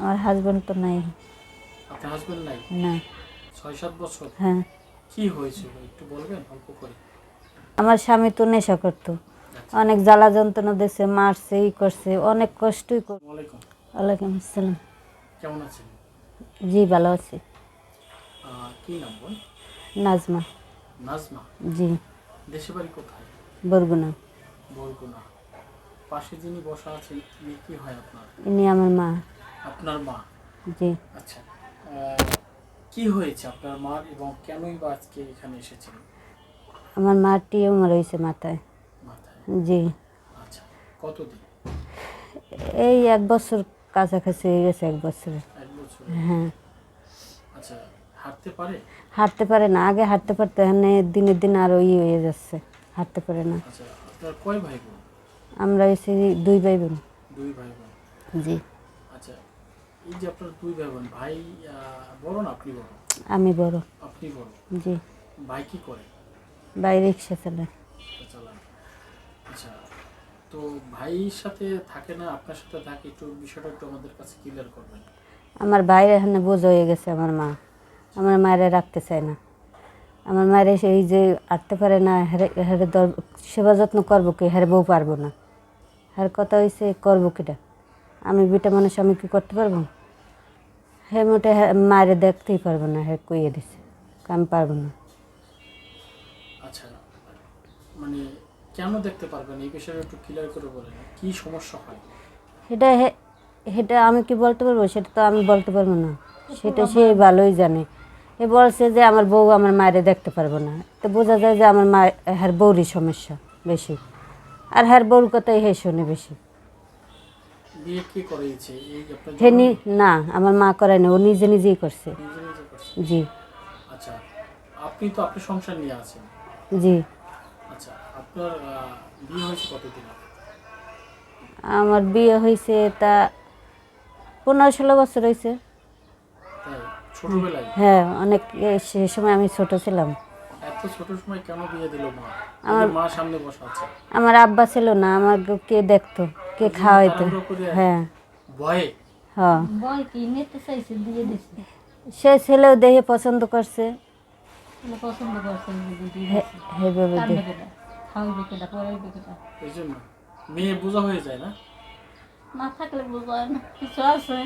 আমার হাজবেন্ড তো নাই। আপনার হাজবেন্ড নাই? না। ছয় সাত বছর? হ্যাঁ। কি হয়েছিল একটু বলবেন অল্প করে। আমার স্বামী তো নেশা করতো। আচ্ছা। অনেক জ্বালা যন্ত্রণা দিয়েছে মারছে ই করছে অনেক কষ্টই কর ওয়ালাইকুম। আসসালাম। কেমন আছেন? জি ভালো আছি। কি নাম বল? নাজমা। নাজমা? জি। দেশে বাড়ি কোথায়? বরগুনা। বরগুনা। পাশে যিনি বসা আছেন তিনি কি হয় আপনার? ইনি আমার মা। আপনার মা? জি। আচ্ছা কি হয়েছে আপনার মার এবং কেনই বা আজকে এখানে এসেছেন? আমার মা টিউমার হয়েছে মাথায়। মাথায়? জি। আচ্ছা কতদিন? এই এক বছর কাছাকাছি হয়ে গেছে এক বছর। এক বছর। হ্যাঁ। আচ্ছা হাঁটতে পারে? হাঁটতে পারে না আগে হাঁটতে পারতো এখানে দিনের দিন আরও ই হয়ে যাচ্ছে হাঁটতে পারে না। আচ্ছা আপনার কয় ভাই বোন? আমরা এসে দুই ভাই বোন। দুই ভাই বোন। জি। আচ্ছা এই যে আপনার দুই ভাই বোন ভাই বড় না আপনি বড়? আমি বড়। আপনি বড়। জি। ভাই কি করে? বাই রিক্সা চালায়। চালান আচ্ছা তো ভাইয়ের সাথে থাকে না আপনার সাথে থাকে একটু বিষয়টা একটু আমাদের কাছে ক্লিয়ার করবেন। আমার বাইরে এখানে বোঝ হয়ে গেছে আমার মা। আমার মায়ের রাখতে চায় না। আমার মায়ের এই যে আটতে পারে না হেরে হেরে দর সেবা যত্ন করব কি হেরে বউ পারব না। হের কথা হয়েছে করব কিটা? আমি বিটা মানুষ আমি কি করতে পারব? হে মোটে মায়ের দেখতেই পারব না হে কইয়ে দিছে। আমি পারব না। আচ্ছা মানে কেন দেখতে পারবেন? এই বিষয়টা একটু ক্লিয়ার করে বলেন কি সমস্যা হয়? সেটা হে- সেটা আমি কি বলতে পারব? সেটা তো আমি বলতে পারব না। সেটা সে ভালোই জানে। এ বলছে যে আমার বউ আমার মায়ের দেখতে পারব না। তো বোঝা যায় যে আমার মা হ্যার বউরই সমস্যা বেশি। আর হ্যার বউর কথাই হে শোনে বেশি। বিয়ে কে করেছে? এই আপনার না আমার মা করে না ও নিজে নিজেই করছে। জি। আচ্ছা আপনি তো আপনি সংসার নিয়ে আছেন। জি। আচ্ছা আপনার বিয়ে হয়েছে কতদিন আমার বিয়ে হয়েছে তা পনেরো ষোলো বছর হয়েছে। হ্যাঁ অনেক সে সময় আমি ছোট ছিলাম। এত ছোট সময় কেন বিয়ে দিল মা? আমার- মা সামনে বসা আছে। আমার আব্বা ছিল না আমার কে দেখতো কে খাওয়াইতো। হ্যাঁ। ভয়ে? হ্যাঁ। বয় কি? নিতে চাইছে দিয়ে দিছে সে ছেলেও দেখে পছন্দ করছে। পছন্দ করছে যদি দিয়ে হে- দিছে হেভাবে কান্দে খাওয়াইবে কেটা? পড়াইবে কেটা? এই জন্য মেয়ে বোঝা হয়ে যায় না? না থাকলে বোঝায় না। কিছু আছে?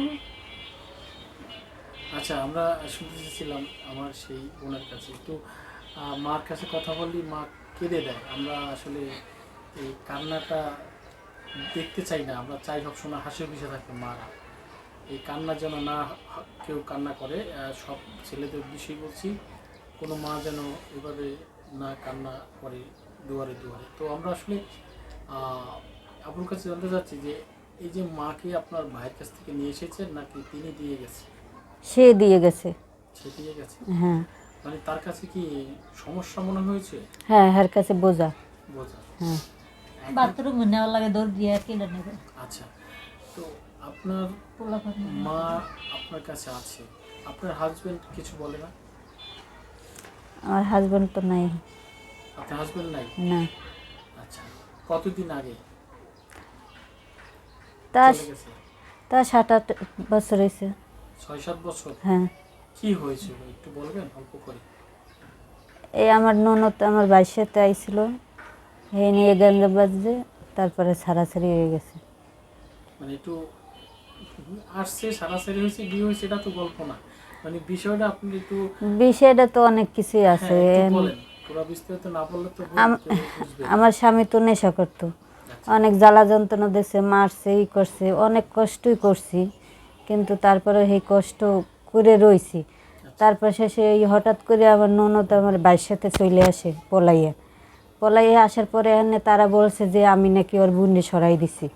আচ্ছা আমরা শুনতে চেয়েছিলাম আমার সেই বোনের কাছে। একটু মার কাছে কথা বললি মা কেঁদে দেয়। আমরা আসলে এই কান্নাটা দেখতে চাই না। আমরা চাই সবসময় হাসি খুশি থাকে মারা। এই কান্না যেন না কেউ কান্না করে সব ছেলেদের উদ্দেশ্যেই বলছি কোনো মা যেন এভাবে না কান্না করে দুয়ারে দুয়ারে। তো আমরা আসলে আপনার কাছে জানতে চাচ্ছি যে এই যে মাকে আপনার ভাইয়ের কাছ থেকে নিয়ে এসেছেন নাকি তিনি দিয়ে গেছে? সে দিয়ে গেছে। সে দিয়ে গেছে? হ্যাঁ। মানে তার কাছে কি সমস্যা মনে হয়েছে? হ্যাঁ হের কাছে বোঝা। বোঝা। হ্যাঁ। বাথরুমে নেওয়ার লাগে দৌড় দিয়ে কেটে নেবে? আচ্ছা তো আপনার মা আপনার কাছে আছে। আপনার হাজবেন্ড কিছু বলে না? আমার হাজবেন্ড তো নাই। আপনার হাজবেন্ড নাই? না। আচ্ছা কতদিন আগে তা তা সাত আট বছর হয়েছে। ছয় সাত বছর? হ্যাঁ। কি হয়েছিল একটু বলবেন অল্প করে। এই আমার ননদ আমার সাথে আইছিল। এই নিয়ে গেন্দে বাজছে তারপরে ছাড়াছাড়ি হয়ে গেছে। মানে একটু আসছে সারাসারি হয়েছে বিয়ে হয়েছে এটা তো গল্প না। মানে বিষয়টা আপনি একটু বিষয়টা তো অনেক কিছুই আছে। হ্যাঁ, না। আমার স্বামী তো নেশা করতো অনেক জ্বালা যন্ত্রণা দিয়েছে মারছে ই করছে অনেক কষ্টই করছি। কিন্তু তারপরে সেই কষ্ট করে রইছি। তারপর শেষে এই হঠাৎ করে আমার ননদ আমার বাইর সাথে চলে আসে পলাইয়া। পলাইয়া আসার পরে এখানে তারা বলছে যে, আমি নাকি ওর বুন্ডে সরাই দিছি।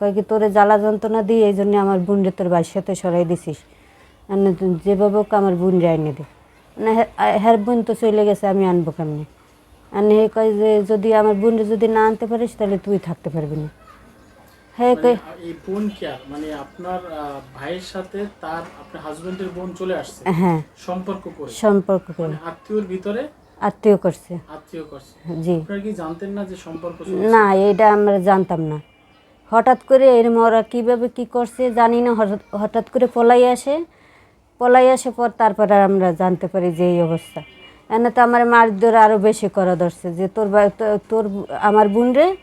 কয় কি, তোরে জ্বালা যন্ত্রণা দিয়ে এই জন্য আমার বুন্ডে তোর বাইর সাথে সরাই দিছিস। যেভাবে হোক আমার বুন্ডে আইনে দে। মানে হে- হের বোন তো চলে গেছে, আমি আনব কেমনি? আর কয় যে, যদি আমার বোনরে যদি না আনতে পারিস, তাহলে তুই থাকতে পারবি না। হ্যাঁ মানে এই বোন মানে আপনার ভাইয়ের সাথে তার আপনার হাজবেন্ডের বোন চলে আসছে। হ্যাঁ। সম্পর্ক করে। সম্পর্ক করে। মানে আত্মীয়র ভিতরে আত্মীয় করছে। আত্মীয় করছে। জি। আপনারা কি জানতেন না যে সম্পর্ক না এটা আমরা জানতাম না। হঠাৎ করে এরম ওরা কীভাবে কী করছে জানি না হঠাৎ- করে পলাই আসে। পলাই আসে পর তারপরে আমরা জানতে পারি যে এই অবস্থা। এনে তো আমার মার ধরে আরও বেশি করা ধরছে যে তোর তোর আমার বোন রে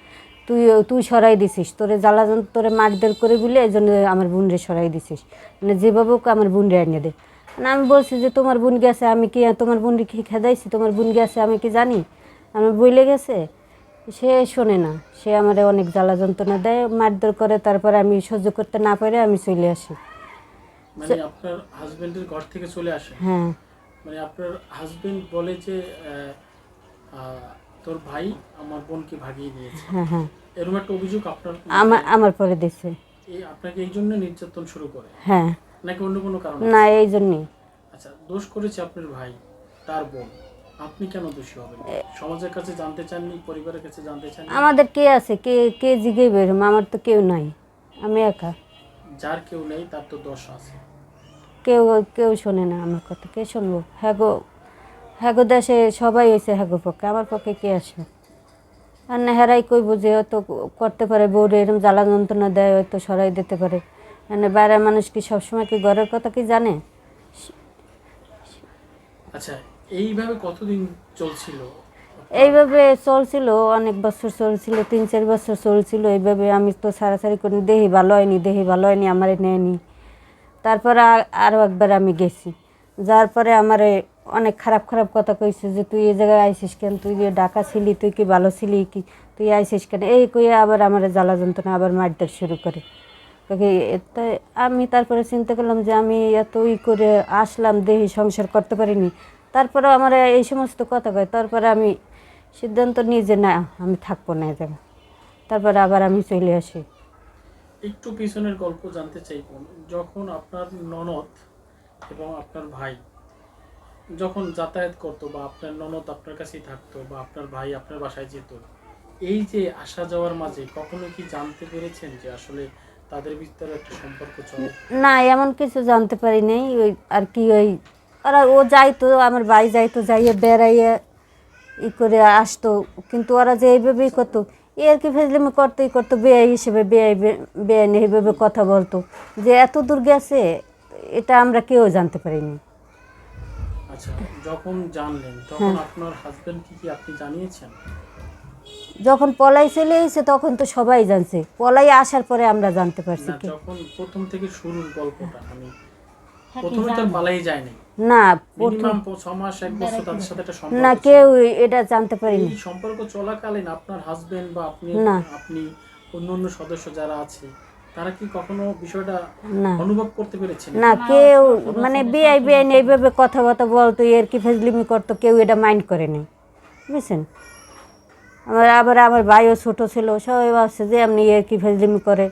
তুই তুই সরাই দিছিস। তোরে জ্বালাজন তোরে মারধর করে বলে এই জন্য আমার বোন রে সরাই দিছিস। মানে যেভাবে হোক আমার বোন রে এনে দে। মানে আমি বলছি যে তোমার বোন গেছে আমি কি তোমার বোন কি খেদাইছি? তোমার বোন গেছে আমি কি জানি? আমার বইলে গেছে। সে শোনে না। সে আমার অনেক জ্বালা যন্ত্রণা দেয় মারধর করে তারপরে আমি সহ্য করতে না পারে আমি চলে আসি। মানে আপনার হাজবেন্ডের ঘর থেকে চলে আসে? হ্যাঁ। মানে আপনার হাজবেন্ড বলে যে তোর ভাই আমার বোনকে ভাগিয়ে দিয়েছে। হ্যাঁ হ্যাঁ। এরকম একটা অভিযোগ আপনার আমার আমার পরে দিছে। এই আপনাকে এই জন্য নির্যাতন শুরু করে? হ্যাঁ। নাকি অন্য কোনো কারণে? না এই জন্যই। আচ্ছা দোষ করেছে আপনার ভাই তার বোন। আপনি কেন দোষী হবেন? সমাজের কাছে জানতে চাননি পরিবারের কাছে জানতে চাননি? আমাদের কে আছে? কে কে জিগে বেরোম আমার তো কেউ নাই। আমি একা। যার কেউ নেই তার তো দোষ আছে। কেউ কেউ শোনে না আমার কথা। কে শুনব? হ্যাগো হ্যাগো দেশে সবাই হয়েছে হ্যাগো পক্ষে। আমার পক্ষে কে আসে আর না হেরাই কইব যে হয়তো করতে পারে বউরে এরকম জ্বালা যন্ত্রণা দেয় হয়তো সরাই দিতে পারে। মানে বাইরের মানুষ কি সবসময় কি ঘরের কথা কি জানে? আচ্ছা এইভাবে কতদিন চলছিল? এইভাবে চলছিল অনেক বছর চলছিল তিন চার বছর চলছিল এইভাবে আমি তো সারাসারি করি দেহি ভালো হয়নি দেহি ভালো হয়নি আমারে নেয়নি। তারপরে আরও একবার আমি গেছি। যার পরে আমারে অনেক খারাপ খারাপ কথা কইছে যে তুই এই জায়গায় আইসিস কেন? তুই যে ডাকা ছিলি, তুই কি ভালো ছিলি কি? তুই আইসিস কেন? এই কইয়া আবার আমার জ্বালা যন্ত্রণা, আবার মারধর শুরু করে। তাই আমি তারপরে চিন্তা করলাম যে আমি এত ই করে আসলাম, দেহি সংসার করতে পারিনি। তারপরে আমার এই সমস্ত কথা কয়, তারপরে আমি সিদ্ধান্ত নিই যে না, আমি থাকব না জায়গায় তারপরে আবার আমি চলে আসি। একটু পিছনের গল্প জানতে চাইব। যখন আপনার ননদ এবং আপনার ভাই যখন যাতায়াত করতো বা আপনার ননদ আপনার কাছেই থাকতো বা আপনার ভাই আপনার বাসায় যেত, এই যে আসা যাওয়ার মাঝে কখনো কি জানতে পেরেছেন যে আসলে তাদের ভিতরে একটা সম্পর্ক চলে? না, এমন কিছু জানতে পারি নাই। ওই আর কি, ওই ওরা, ও যাইতো, আমার ভাই যাইতো, যাইয়ে বেড়াইয়ে ই করে আসতো। কিন্তু ওরা যে এইভাবেই করতো, এ আর কি ফেজলিমি করতেই করতো বেআই হিসেবে বেআই বেআই এইভাবে কথা বলতো। যে এত দূর গেছে, এটা আমরা কেউ জানতে পারিনি। আচ্ছা যখন জানলেন তখন আপনার হাজবেন্ড কি কি আপনি জানিয়েছেন? যখন পলাই চলে এসেছে তখন তো সবাই জানছে। পলাই আসার পরে আমরা জানতে পারছি না কি। যখন প্রথম থেকে শুরুর গল্পটা আমি হ্যাঁ, প্রথমে তো পালাই যায়নি। না প্রথম মিনিমাম ছ মাস এক বছর তাদের সাথে একটা সম্পর্ক না ছিল। কেউ এটা জানতে পারিনি। এই সম্পর্ক চলাকালীন আপনার হাজবেন্ড বা আপনি না। আপনি অন্য অন্য সদস্য যারা আছে তারা কি কখনো বিষয়টা অনুভব করতে পেরেছেন? না কেউ মানে বিআই বিআই এইভাবে কথাবার্তা বলতো এর কি ফেজলিমি করতো কেউ এটা মাইন্ড করেনি বুঝছেন? আমার আবার আমার ভাইও ছোট ছিল সবাই ভাবছে যে এমনি এর কি ফেজলিমি করে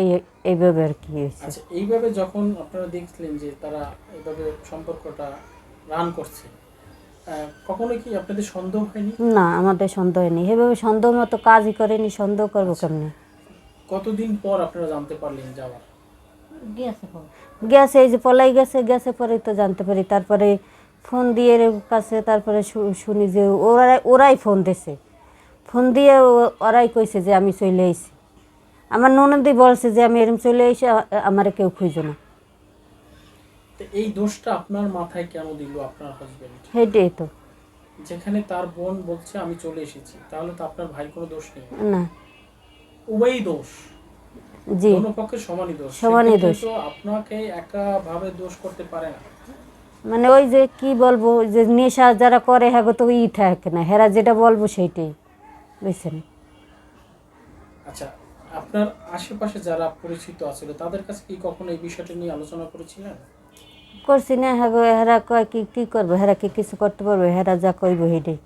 এই এইভাবে আর কি আচ্ছা এইভাবে যখন আপনারা দেখলেন যে তারা এইভাবে সম্পর্কটা রান করছে কখনো কি আপনাদের সন্দেহ হয়নি? না আমাদের সন্দেহ নেই। এভাবে সন্দেহ মতো কাজই করেনি সন্দেহ করব কেমনি? কতদিন পর আপনারা জানতে পারলেন যাওয়ার? গেছে এই যে পলাই গেছে গেছে পরে তো জানতে পারি। তারপরে ফোন দিয়ে কাছে তারপরে শুনি যে ওরাই ওরাই ফোন দিছে। ফোন দিয়ে ওরাই কইছে যে আমি চলে আইছি। আমার ননদি বলছে যে আমি এরম চলে আইসি আমার কেউ খুঁজো না। এই দোষটা আপনার মাথায় কেন দিল আপনার হাজবেন্ড সেইটাই তো। যেখানে তার বোন বলছে আমি চলে এসেছি। তাহলে তো আপনার ভাই কোনো দোষ নেই। না। উভয়ই দোষ। জি। কোনো পক্ষে সমানই দোষ। সমানই দোষ। তো আপনাকে একা ভাবে দোষ করতে পারে না। মানে ওই যে কি বলব যে নেশা যারা করে হ্যাঁ তো ই থাকে না। হেরা যেটা বলব সেইটাই। বুঝছেন? আচ্ছা আপনার আশেপাশে যারা পরিচিত আছিল তাদের কাছে কি কখনো এই বিষয়টা নিয়ে আলোচনা করেছিলেন? করছি না হ্যাঁ গো, হেরা কয় কি কি করব? হেরা কি কিছু করতে পারবে হেরা যা কইব হেডে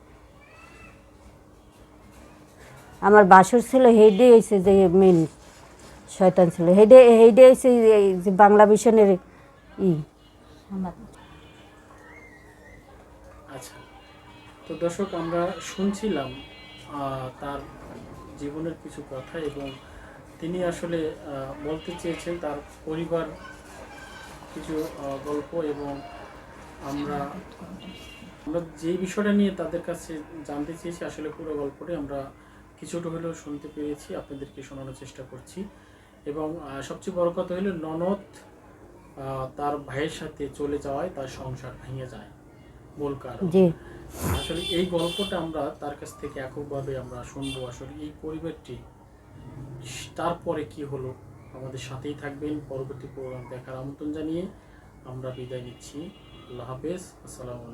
আমার বাসুর ছিল হেডে হয়েছে যে মেন শয়তান ছিল। হেডে হেডে হয়েছে যে বাংলা মিশনের ই। আচ্ছা। তো দর্শক, আমরা শুনছিলাম তার জীবনের কিছু কথা এবং তিনি আসলে বলতে চেয়েছেন তার পরিবার কিছু গল্প এবং আমরা আমরা যে বিষয়টা নিয়ে তাদের কাছে জানতে চেয়েছি, আসলে পুরো গল্পটি আমরা কিছুটা হলেও শুনতে পেরেছি আপনাদেরকে শোনানোর চেষ্টা করছি। এবং সবচেয়ে বড় কথা হলো ননদ তার ভাইয়ের সাথে চলে যাওয়ায় তার সংসার ভেঙে যায়। মূল কারণ। আসলে এই গল্পটা আমরা তার কাছ থেকে এককভাবে আমরা শুনব আসলে এই পরিবারটি তারপরে কি হলো আমাদের সাথেই থাকবেন। পরবর্তী প্রোগ্রাম দেখার আমন্ত্রণ জানিয়ে আমরা বিদায় নিচ্ছি। আল্লাহ হাফেজ। আসসালামু আলাইকুম।